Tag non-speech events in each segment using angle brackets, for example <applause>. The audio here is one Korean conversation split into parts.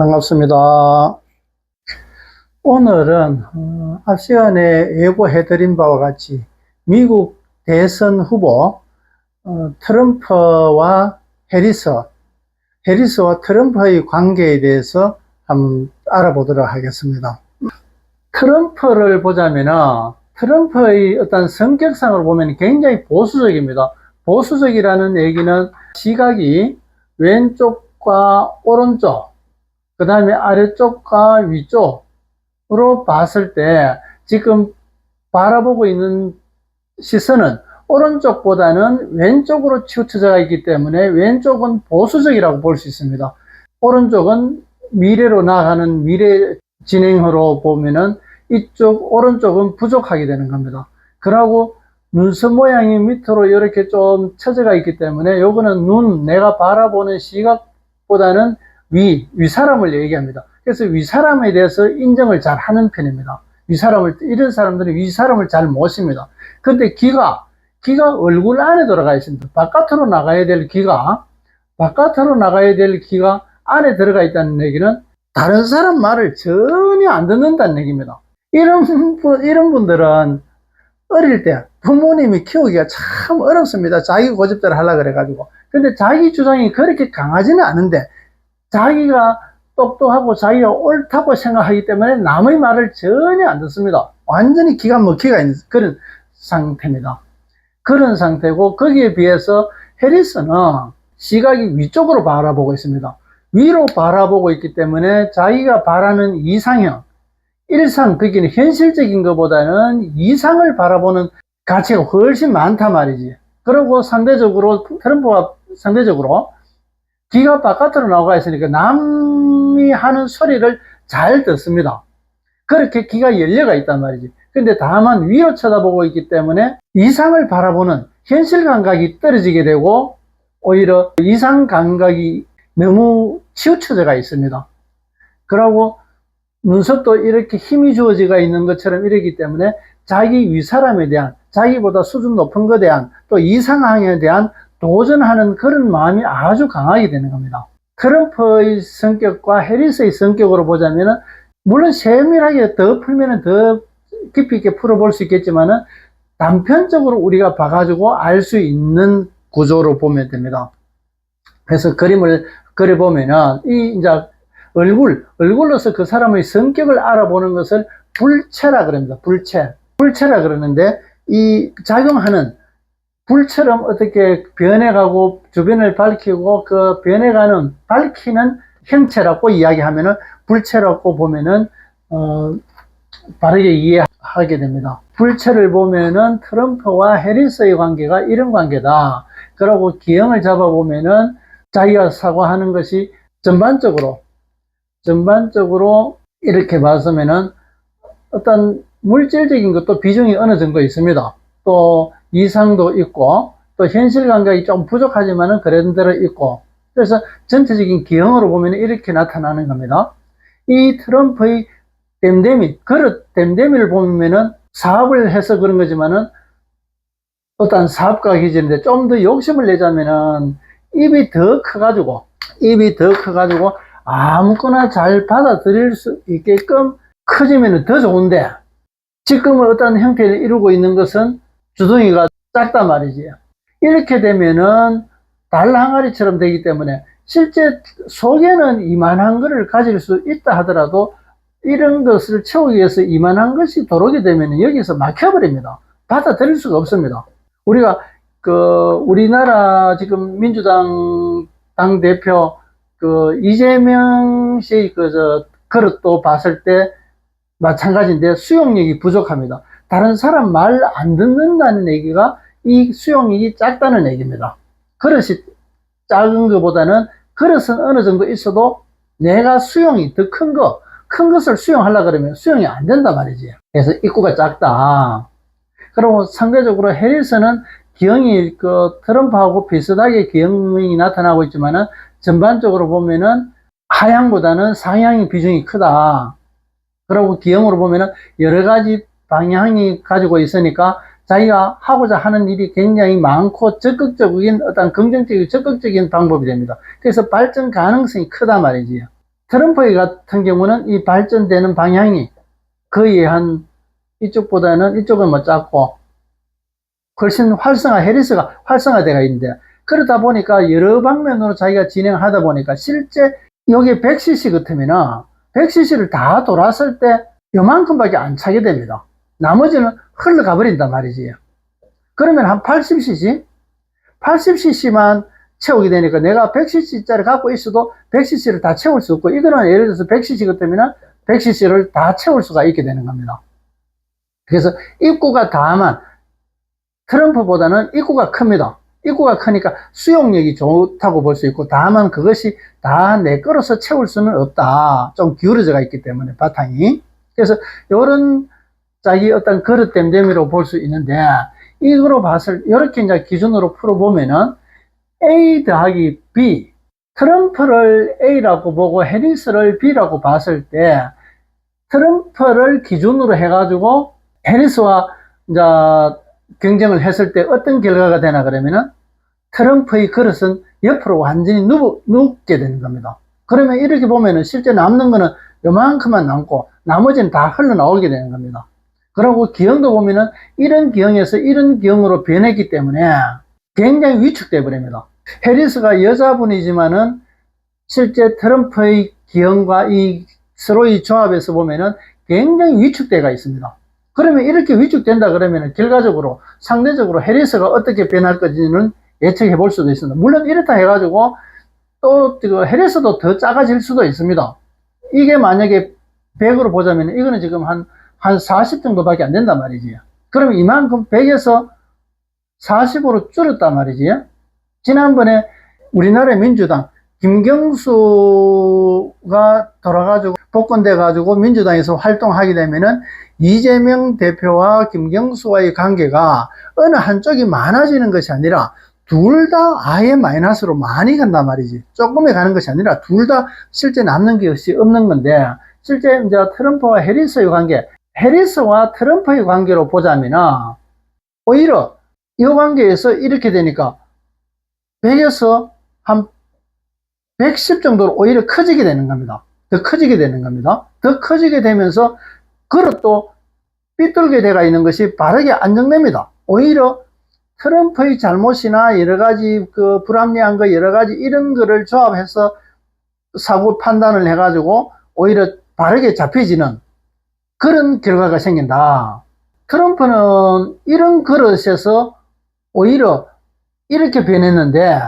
반갑습니다. 오늘은 어, 앞 시간에 예고해드린 바와 같이 미국 대선 후보 어, 트럼프와 해리스, 해리스와 트럼프의 관계에 대해서 한번 알아보도록 하겠습니다. 트럼프를 보자면은 트럼프의 어떤 성격상으로 보면 굉장히 보수적입니다. 보수적이라는 얘기는 시각이 왼쪽과 오른쪽, 그 다음에 아래쪽과 위쪽으로 봤을 때 지금 바라보고 있는 시선은 오른쪽보다는 왼쪽으로 치우쳐져 있기 때문에 왼쪽은 보수적이라고 볼 수 있습니다. 오른쪽은 미래로 나가는 미래 진행으로 보면은 이쪽 오른쪽은 부족하게 되는 겁니다. 그러고 눈썹 모양이 밑으로 이렇게 좀 처져가 있기 때문에 요거는 눈, 내가 바라보는 시각보다는 위, 윗사람을 얘기합니다. 그래서 윗사람에 대해서 인정을 잘 하는 편입니다. 윗사람을, 이런 사람들은 윗사람을 잘 모십니다. 근데 귀가, 귀가 얼굴 안에 들어가 있습니다. 바깥으로 나가야 될 귀가, 바깥으로 나가야 될 귀가 안에 들어가 있다는 얘기는 다른 사람 말을 전혀 안 듣는다는 얘기입니다. 이런 분, 이런 분들은 어릴 때 부모님이 키우기가 참 어렵습니다. 자기 고집대로 하려 그래가지고. 근데 자기 주장이 그렇게 강하지는 않은데 자기가 똑똑하고 자기가 옳다고 생각하기 때문에 남의 말을 전혀 안 듣습니다. 완전히 기가 막히가 있는 그런 상태입니다. 그런 상태고 거기에 비해서 해리스는 시각이 위쪽으로 바라보고 있습니다. 위로 바라보고 있기 때문에 자기가 바라는 이상형, 일상, 그기는 현실적인 것보다는 이상을 바라보는 가치가 훨씬 많단 말이지. 그리고 상대적으로, 트럼프가 상대적으로 귀가 바깥으로 나가 있으니까 남이 하는 소리를 잘 듣습니다. 그렇게 귀가 열려가 있단 말이지. 근데 다만 위로 쳐다보고 있기 때문에 이상을 바라보는 현실 감각이 떨어지게 되고 오히려 이상 감각이 너무 치우쳐져 가 있습니다. 그러고 눈썹도 이렇게 힘이 주어지가 있는 것처럼 이러기 때문에 자기 윗사람에 대한 자기보다 수준 높은 것에 대한 또 이상향에 대한 도전하는 그런 마음이 아주 강하게 되는 겁니다. 트럼프의 성격과 해리스의 성격으로 보자면은 물론 세밀하게 더 풀면은 더 깊이 있게 풀어볼 수 있겠지만은 단편적으로 우리가 봐가지고 알 수 있는 구조로 보면 됩니다. 그래서 그림을 그려보면은 이 이제 얼굴, 얼굴로서 그 사람의 성격을 알아보는 것을 불체라 그럽니다. 불체. 불체라 그러는데 이 작용하는 불처럼 어떻게 변해가고 주변을 밝히고 그 변해가는 밝히는 형체라고 이야기하면은 불체라고 보면은 어 바르게 이해하게 됩니다. 불체를 보면은 트럼프와 해리스의 관계가 이런 관계다. 그러고 기형을 잡아보면은 자기가 사과하는 것이 전반적으로 전반적으로 이렇게 봤으면은 어떤 물질적인 것도 비중이 어느 정도 있습니다. 또 이상도 있고 또 현실 감각이 좀 부족하지만은 그런 대로 있고 그래서 전체적인 기형으로 보면 이렇게 나타나는 겁니다. 이 트럼프의 댐댐이 그릇 댐댐이를 보면은 사업을 해서 그런 거지만은 어떤 사업가 기준인데 좀 더 욕심을 내자면은 입이 더 커가지고 입이 더 커가지고 아무거나 잘 받아들일 수 있게끔 커지면 더 좋은데 지금은 어떤 형태를 이루고 있는 것은 주둥이가 작단 말이지. 이렇게 되면은 달 항아리처럼 되기 때문에 실제 속에는 이만한 것을 가질 수 있다 하더라도 이런 것을 채우기 위해서 이만한 것이 들어오게 되면 여기서 막혀버립니다. 받아들일 수가 없습니다. 우리가 그 우리나라 지금 민주당 당 대표 그 이재명 씨의 그저 그릇도 봤을 때 마찬가지인데 수용력이 부족합니다. 다른 사람 말 안 듣는다는 얘기가 이 수용력이 작다는 얘기입니다. 그릇이 작은 것보다는 그릇은 어느 정도 있어도 내가 수용이 더 큰 거, 큰 것을 수용하려 그러면 수용이 안 된단 말이지. 그래서 입구가 작다. 그리고 상대적으로 해리스는 기형이 그 트럼프하고 비슷하게 기형이 나타나고 있지만은 전반적으로 보면은 하향보다는 상향의 비중이 크다. 그리고 기형으로 보면은 여러 가지 방향이 가지고 있으니까 자기가 하고자 하는 일이 굉장히 많고 적극적인 어떤 긍정적이고 적극적인 방법이 됩니다. 그래서 발전 가능성이 크다 말이지요. 트럼프 같은 경우는 이 발전되는 방향이 거의 한 이쪽보다는 이쪽은 뭐 작고 훨씬 활성화, 해리스가 활성화되어 있는데 그러다 보니까 여러 방면으로 자기가 진행하다 보니까 실제 여기 100cc 같으면은 100cc를 다 돌았을 때 요만큼밖에 안 차게 됩니다. 나머지는 흘러가 버린단 말이지. 그러면 한 80cc? 80cc만 채우게 되니까 내가 100cc짜리 갖고 있어도 100cc를 다 채울 수 없고 이거는 예를 들어서 100cc 같으면 100cc를 다 채울 수가 있게 되는 겁니다. 그래서 입구가 다만 트럼프보다는 입구가 큽니다. 입구가 크니까 수용력이 좋다고 볼 수 있고 다만 그것이 다 내 거로서 채울 수는 없다. 좀 기울어져가 있기 때문에 바탕이. 그래서 이런 자기 어떤 그릇 댐댐이로 볼 수 있는데 이거로 봤을 이렇게 이제 기준으로 풀어보면은 A 더하기 B 트럼프를 A라고 보고 해리스를 B라고 봤을 때 트럼프를 기준으로 해가지고 해리스와 이제 경쟁을 했을 때 어떤 결과가 되나 그러면은 트럼프의 그릇은 옆으로 완전히 누, 눕게 되는 겁니다. 그러면 이렇게 보면은 실제 남는 거는 요만큼만 남고 나머지는 다 흘러나오게 되는 겁니다. 그리고 기형도 보면은 이런 기형에서 이런 기형으로 변했기 때문에 굉장히 위축돼 버립니다. 해리스가 여자분이지만은 실제 트럼프의 기형과 이 서로의 조합에서 보면은 굉장히 위축돼가 있습니다. 그러면 이렇게 위축된다 그러면 결과적으로 상대적으로 해리스가 어떻게 변할 건지는 예측해 볼 수도 있습니다. 물론 이렇다 해가지고 또그 해리스도 더 작아질 수도 있습니다. 이게 만약에 100으로 보자면 이거는 지금 한, 한 40 정도밖에 안 된단 말이지. 그러면 이만큼 100에서 40으로 줄었단 말이지. 지난번에 우리나라 민주당 김경수가 돌아가지고 복권돼 가지고 민주당에서 활동하게 되면은 이재명 대표와 김경수와의 관계가 어느 한쪽이 많아지는 것이 아니라 둘 다 아예 마이너스로 많이 간단 말이지. 조금에 가는 것이 아니라 둘 다 실제 남는 것이 없는 건데 실제 이제 트럼프와 해리스의 관계, 해리스와 트럼프의 관계로 보자면은 오히려 이 관계에서 이렇게 되니까 100에서 한 110 정도로 오히려 커지게 되는 겁니다. 더 커지게 되는 겁니다. 더 커지게 되면서 그릇도 삐뚤게 돼가 있는 것이 바르게 안정됩니다. 오히려 트럼프의 잘못이나 여러 가지 그 불합리한 거 여러 가지 이런 거를 조합해서 사고 판단을 해가지고 오히려 바르게 잡혀지는 그런 결과가 생긴다. 트럼프는 이런 그릇에서 오히려 이렇게 변했는데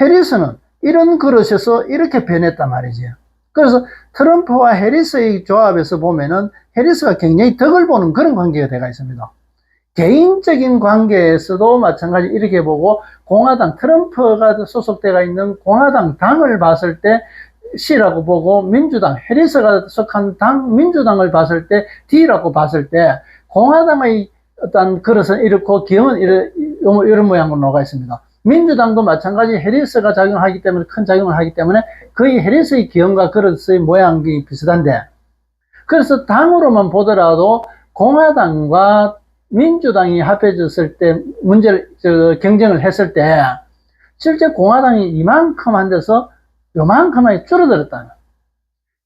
해리스는 이런 그릇에서 이렇게 변했단 말이지. 그래서 트럼프와 해리스의 조합에서 보면은 해리스가 굉장히 덕을 보는 그런 관계가 되어 있습니다. 개인적인 관계에서도 마찬가지 이렇게 보고 공화당 트럼프가 소속되어 있는 공화당 당을 봤을 때 C라고 보고 민주당 해리스가 속한 당 민주당을 봤을 때 D라고 봤을 때 공화당의 어떤 그릇은 이렇고 기형은 이런, 이런 모양으로 나가 있습니다. 민주당도 마찬가지 해리스가 작용하기 때문에 큰 작용을 하기 때문에 거의 해리스의 기형과 그릇의 모양이 비슷한데 그래서 당으로만 보더라도 공화당과 민주당이 합해졌을 때 문제를 저, 경쟁을 했을 때 실제 공화당이 이만큼 한 데서 요만큼만 줄어들었다.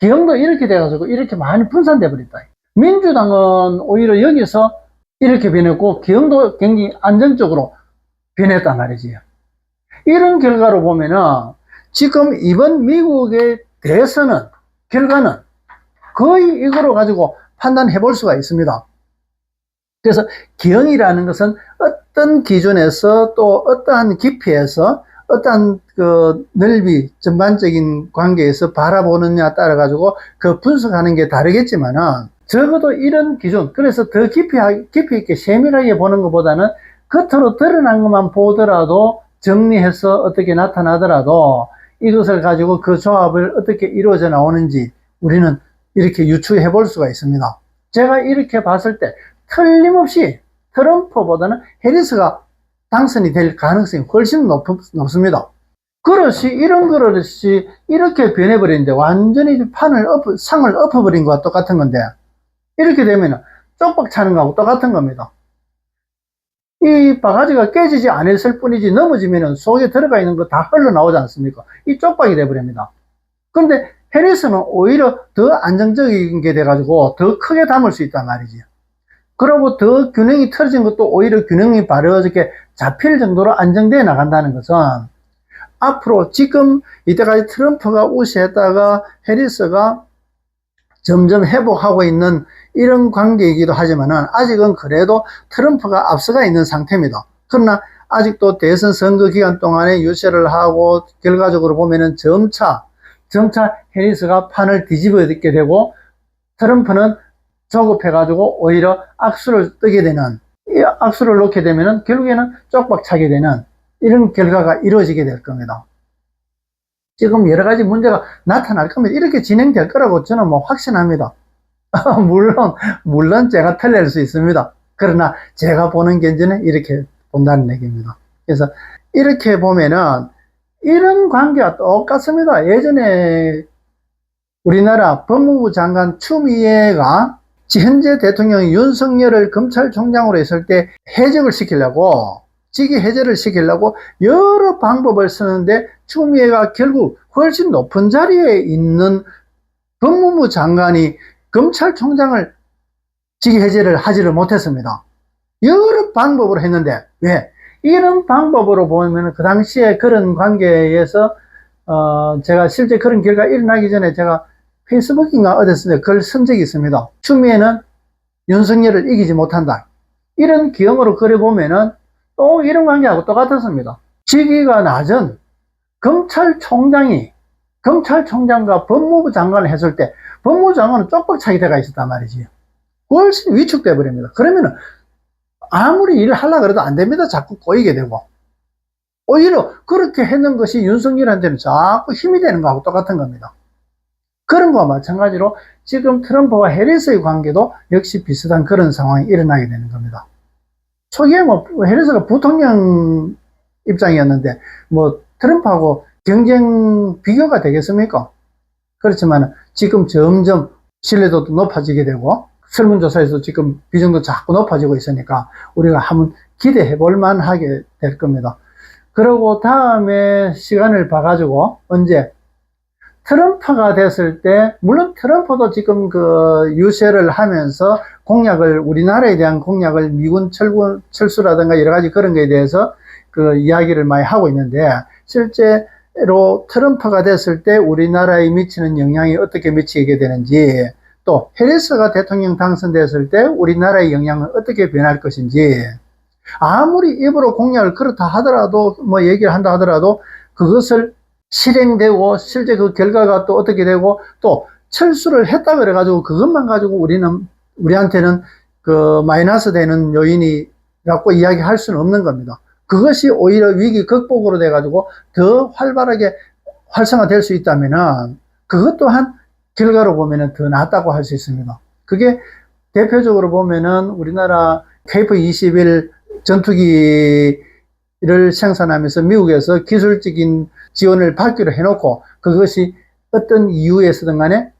기형도 이렇게 돼가지고 이렇게 많이 분산돼 버렸다. 민주당은 오히려 여기서 이렇게 변했고 기형도 굉장히 안정적으로 변했단 말이지요. 이런 결과로 보면은 지금 이번 미국의 대선은 결과는 거의 이거로 가지고 판단해 볼 수가 있습니다. 그래서 기형이라는 것은 어떤 기준에서 또 어떠한 깊이에서 어떠한 그 넓이 전반적인 관계에서 바라보느냐 따라 가지고 그 분석하는 게 다르겠지만은 적어도 이런 기준 그래서 더 깊이 깊이 있게 세밀하게 보는 것보다는 겉으로 드러난 것만 보더라도 정리해서 어떻게 나타나더라도 이것을 가지고 그 조합을 어떻게 이루어져 나오는지 우리는 이렇게 유추해 볼 수가 있습니다. 제가 이렇게 봤을 때 틀림없이 트럼프보다는 해리스가 당선이 될 가능성이 훨씬 높, 높습니다. 그릇이 이런 그릇이 이렇게 변해버리는데 완전히 판을 엎어, 상을 엎어버린 것과 똑같은 건데 이렇게 되면 쪽박 차는 거하고 똑같은 겁니다. 이 바가지가 깨지지 않았을 뿐이지 넘어지면 속에 들어가 있는 거 다 흘러나오지 않습니까? 이 쪽박이 돼버립니다. 그런데 해리스는 오히려 더 안정적인 게 돼가지고 더 크게 담을 수 있단 말이지. 그리고 더 균형이 틀어진 것도 오히려 균형이 바로저게 잡힐 정도로 안정되어 나간다는 것은 앞으로 지금 이때까지 트럼프가 우세했다가 해리스가 점점 회복하고 있는 이런 관계이기도 하지만은 아직은 그래도 트럼프가 앞서가 있는 상태입니다. 그러나 아직도 대선 선거 기간 동안에 유세를 하고 결과적으로 보면은 점차 점차 해리스가 판을 뒤집어 있게 되고 트럼프는 조급해가지고 오히려 악수를 뜨게 되는 이 악수를 놓게 되면은 결국에는 쪽박 차게 되는 이런 결과가 이루어지게 될 겁니다. 지금 여러 가지 문제가 나타날 겁니다. 이렇게 진행될 거라고 저는 뭐 확신합니다. <laughs> 물론, 물론 제가 틀릴 수 있습니다. 그러나 제가 보는 견지는 이렇게 본다는 얘기입니다. 그래서 이렇게 보면은 이런 관계가 똑같습니다. 예전에 우리나라 법무부 장관 추미애가 현재 대통령 윤석열을 검찰총장으로 했을 때 해적을 시키려고 직위 해제를 시키려고 여러 방법을 쓰는데 추미애가 결국 훨씬 높은 자리에 있는 법무부 장관이 검찰총장을 직위 해제를 하지를 못했습니다. 여러 방법으로 했는데 왜? 이런 방법으로 보면 그 당시에 그런 관계에서 어 제가 실제 그런 결과 일어나기 전에 제가 페이스북인가 어디서 글쓴 적이 있습니다. 추미애는 윤석열을 이기지 못한다. 이런 기형으로 그려보면은 또 이런 관계하고 똑같았습니다. 직위가 낮은 검찰총장이 검찰총장과 법무부 장관을 했을 때 법무부 장관은 쪽박 차기 돼가 있었단 말이지. 훨씬 위축돼 버립니다. 그러면은 아무리 일을 하려 그래도 안 됩니다. 자꾸 꼬이게 되고. 오히려 그렇게 했는 것이 윤석열한테는 자꾸 힘이 되는 거하고 똑같은 겁니다. 그런 거와 마찬가지로 지금 트럼프와 해리스의 관계도 역시 비슷한 그런 상황이 일어나게 되는 겁니다. 초기에 뭐 해리스가 부통령 입장이었는데 뭐 트럼프하고 경쟁 비교가 되겠습니까? 그렇지만 지금 점점 신뢰도도 높아지게 되고 설문조사에서 지금 비중도 자꾸 높아지고 있으니까 우리가 한번 기대해 볼 만하게 될 겁니다. 그리고 다음에 시간을 봐가지고 언제 트럼프가 됐을 때 물론 트럼프도 지금 그 유세를 하면서 공약을 우리나라에 대한 공약을 미군 철군 철수라든가 여러 가지 그런 거에 대해서 그 이야기를 많이 하고 있는데 실제로 트럼프가 됐을 때 우리나라에 미치는 영향이 어떻게 미치게 되는지 또 해리스가 대통령 당선됐을 때 우리나라의 영향은 어떻게 변할 것인지 아무리 입으로 공약을 그렇다 하더라도 뭐 얘기를 한다 하더라도 그것을 실행되고 실제 그 결과가 또 어떻게 되고 또 철수를 했다 그래 가지고 그것만 가지고 우리는 우리한테는 그 마이너스 되는 요인이 갖고 이야기할 수는 없는 겁니다. 그것이 오히려 위기 극복으로 돼 가지고 더 활발하게 활성화될 수 있다면은 그것 또한 결과로 보면은 더 낫다고 할 수 있습니다. 그게 대표적으로 보면은 우리나라 KF-21 전투기 를 생산하면서 미국에서 기술적인 지원을 받기로 해놓고 그것이 어떤 이유에서든 간에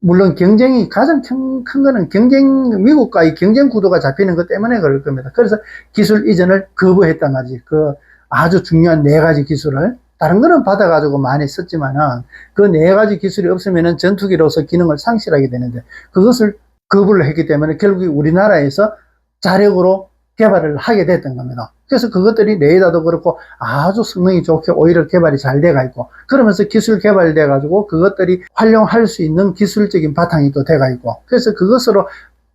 물론 경쟁이 가장 큰, 큰 거는 경쟁, 미국과의 경쟁 구도가 잡히는 것 때문에 그럴 겁니다. 그래서 기술 이전을 거부했단 말이지. 그 아주 중요한 네 가지 기술을. 다른 거는 받아가지고 많이 썼지만은 그 네 가지 기술이 없으면은 전투기로서 기능을 상실하게 되는데 그것을 거부를 했기 때문에 결국 우리나라에서 자력으로 개발을 하게 됐던 겁니다. 그래서 그것들이 레이더도 그렇고 아주 성능이 좋게 오히려 개발이 잘 돼가 있고 그러면서 기술 개발돼 가지고 그것들이 활용할 수 있는 기술적인 바탕이 또 돼가 있고 그래서 그것으로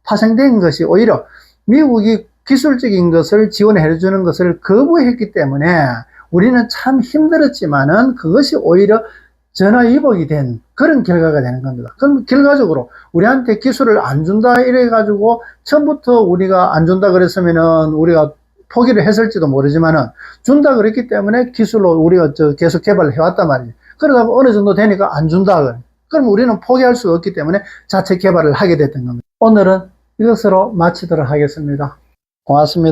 파생된 것이 오히려 미국이 기술적인 것을 지원해 주는 것을 거부했기 때문에 우리는 참 힘들었지만은 그것이 오히려 전화위복이 된 그런 결과가 되는 겁니다. 그럼 결과적으로 우리한테 기술을 안 준다 이래가지고 처음부터 우리가 안 준다 그랬으면은 우리가 포기를 했을지도 모르지만은 준다 그랬기 때문에 기술로 우리가 저 계속 개발을 해왔단 말이에요. 그러다가 어느 정도 되니까 안 준다 그래. 그럼 우리는 포기할 수 없기 때문에 자체 개발을 하게 됐던 겁니다. 오늘은 이것으로 마치도록 하겠습니다. 고맙습니다.